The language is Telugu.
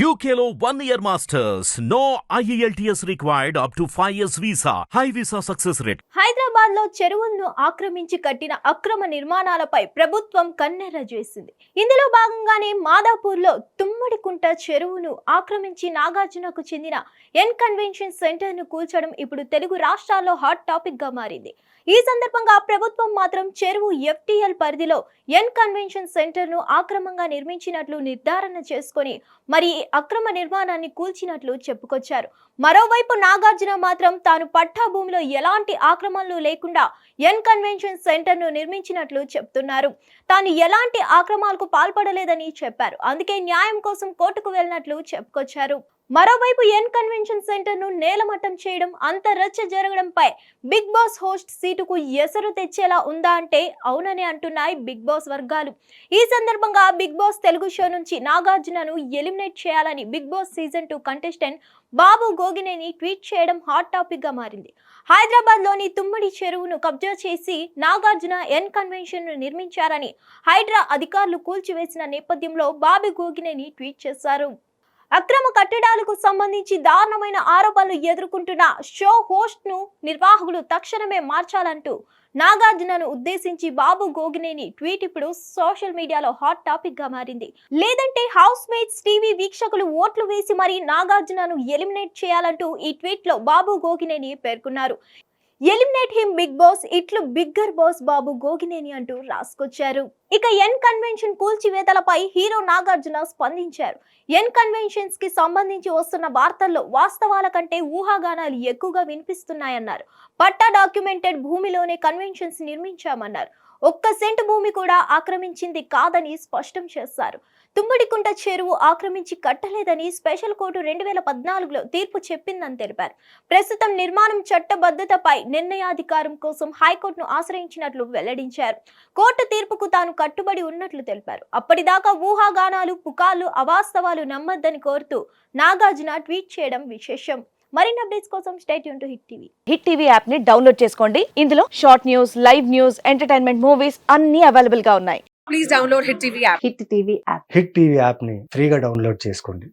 యూకేలో one year masters no IELTS required up to five years visa high visa success rate హైదరాబాద్లో చెరువులను ఆక్రమించి కట్టిన అక్రమ నిర్మాణాలపై ప్రభుత్వం కన్నెర్ర చేసింది. ఇందులో భాగంగానే మాదాపూర్లో తుమ్మడికుంట చెరువును ఆక్రమించి నాగార్జునకు చెందిన ఎన్ కన్వెన్షన్ సెంటర్ను కూల్చడం ఇప్పుడు తెలుగు రాష్ట్రాల్లో హాట్ టాపిక్గా మారింది. ఈ సందర్భంగా ప్రభుత్వం మాత్రం చెరువు ఎఫ్టీఎల్ పరిధిలో ఎన్ కన్వెన్షన్ సెంటర్ను ఆక్రమంగా నిర్మించినట్లు నిర్ధారణ చేసుకొని మరి ఈ అక్రమ నిర్మాణాన్ని కూల్చినట్లు చెప్పుకొచ్చారు. మరోవైపు నాగార్జున మాత్రం తాను పట్టా భూమిలో ఎలాంటి ఆక్రమణలు లేకుండా ఎన్ కన్వెన్షన్ సెంటర్ను నిర్మించినట్లు చెప్తున్నారు. తాను ఎలాంటి ఆక్రమాలకు పాల్పడలేదని చెప్పారు. అందుకే న్యాయం కోసం కోర్టుకు వెళ్ళినట్లు చెప్పుకొచ్చారు. మరోవైపు ఎన్ కన్వెన్షన్ సెంటర్ను నేలమట్టం చేయడం అంత రచ్చ జరగడంపై బిగ్ బాస్ హోస్ట్ సీటుకు ఎసరు తెచ్చేలా ఉందా అంటే అవునని అంటున్నాయి బిగ్ బాస్ వర్గాలు. ఈ సందర్భంగా బిగ్ బాస్ తెలుగు షో నుంచి నాగార్జునను ఎలిమినేట్ చేయాలని Bigg Boss season two contestant Babu Gogineni tweet చేయడం హాట్ టాపిక్గా మారింది. హైదరాబాద్లోని తుమ్మడి చెరువును కబ్జా చేసి నాగార్జున ఎన్ కన్వెన్షన్ను నిర్మించారని హైడ్రా అధికారులు కూల్చివేసిన నేపథ్యంలో బాబు గోగినేని ట్వీట్ చేశారు. అక్రమ కట్టడాలకు సంబంధించి దారుణమైన ఆరోపణలు ఎదుర్కొంటున్న షో హోస్ట్ను నిర్వాహకులు తక్షణమే మార్చాలంటూ నాగార్జునను ఉద్దేశించి బాబు గోగినేని ట్వీట్ ఇప్పుడు సోషల్ మీడియాలో హాట్ టాపిక్గా మారింది. లేదంటే హౌస్ మేట్స్ టీవీ వీక్షకులు ఓట్లు వేసి మరీ నాగార్జునను ఎలిమినేట్ చేయాలంటూ ఈ ట్వీట్లో బాబు గోగినేని పేర్కొన్నారు. ఎలిమినేట్ హిమ్ బిగ్ బాస్ ఇట్లు బిగ్గర్ బాస్ బాబు గోగినేని అంటూ రాసుకొచ్చారు. ఇక ఎన్ కన్వెన్షన్ కూల్చివేతలపై హీరో నాగార్జున స్పందించారు. ఎన్ కన్వెన్షన్స్కి సంబంధించి వస్తున్న వార్తల్లో వాస్తవాల కంటే ఊహాగానాలు ఎక్కువగా వినిపిస్తున్నాయన్నారు. పట్టా డాక్యుమెంటెడ్ భూమిలోనే కన్వెన్షన్స్ నిర్మించామన్నారు. ఒక్క సెంటు భూమి కూడా ఆక్రమించింది కాదని స్పష్టం చేశారు. తుమ్మడికుంట చెరువు ఆక్రమించి కట్టలేదని స్పెషల్ కోర్టు రెండు వేల పద్నాలుగులో తీర్పు చెప్పిందని తెలిపారు. ప్రస్తుతం నిర్మాణం చట్టబద్ధతపై నిర్ణయాధికారం కోసం హైకోర్టును ఆశ్రయించినట్లు వెల్లడించారు. కోర్టు తీర్పుకు తాను కట్టుబడి ఉన్నట్లు తెలిపారు. అప్పటిదాకా ఊహాగానాలు పుకార్లు అవాస్తవాలు నమ్మొద్దని కోరుతూ నాగార్జున ట్వీట్ చేయడం విశేషం. మరిన్ని అప్డేట్స్ కోసం stay Yoon to Hit TV. Hit TV యాప్ని డౌన్లోడ్ చేసుకోండి. ఇందులో short news live news entertainment movies అన్ని అవైలబుల్గా ఉన్నాయి. Please download Hit TV app. Hit TV app. Hit TV యాప్ని ఫ్రీగా డౌన్లోడ్ చేసుకోండి.